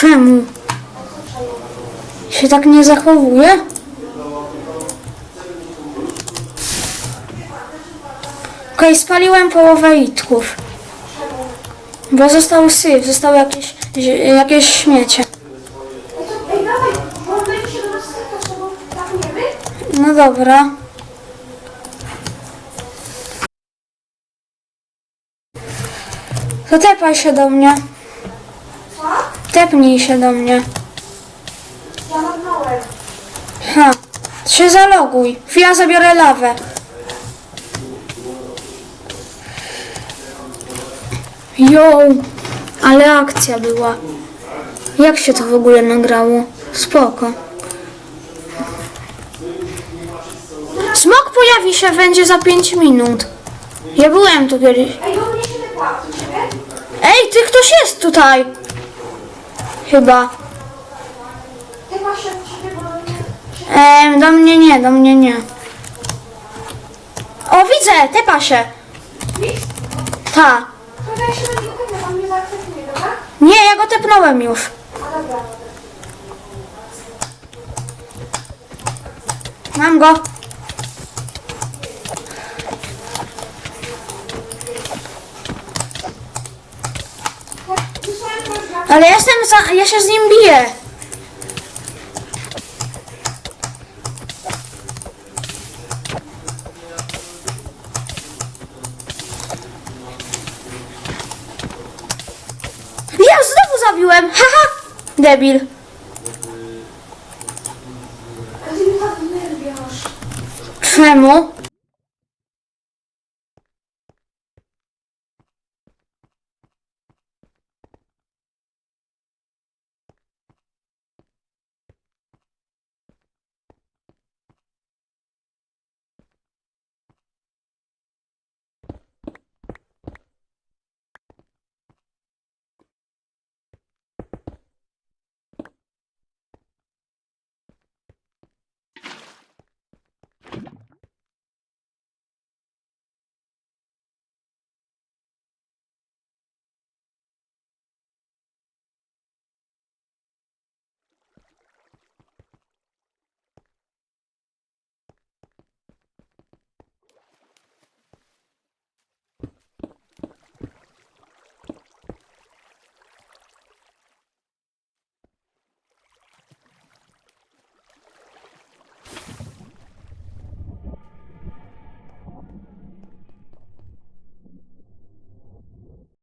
Czemu? Się tak nie zachowuje? Okej, spaliłem połowę itków. Bo został syf, zostały jakieś, jakieś śmiecie. No dobra. To tepaj się do mnie. Tepnij się do mnie. Ja magnąłem. Ha. Się zaloguj. Chwila zabiorę lawę. Jo, ale akcja była. Jak się to w ogóle nagrało? Spoko. Smok pojawi się będzie za 5 minut. Ja byłem tu kiedyś. Ej, ty ktoś jest tutaj. Chyba. Tepła się do mnie... Nie, do mnie nie. O, widzę, tepa się. Ta. Nie, ja go tepnąłem już. Mam go. Ale jestem za... Ja się z nim biję. Ja znowu zabiłem. Haha. Debil. Tak. Czemu?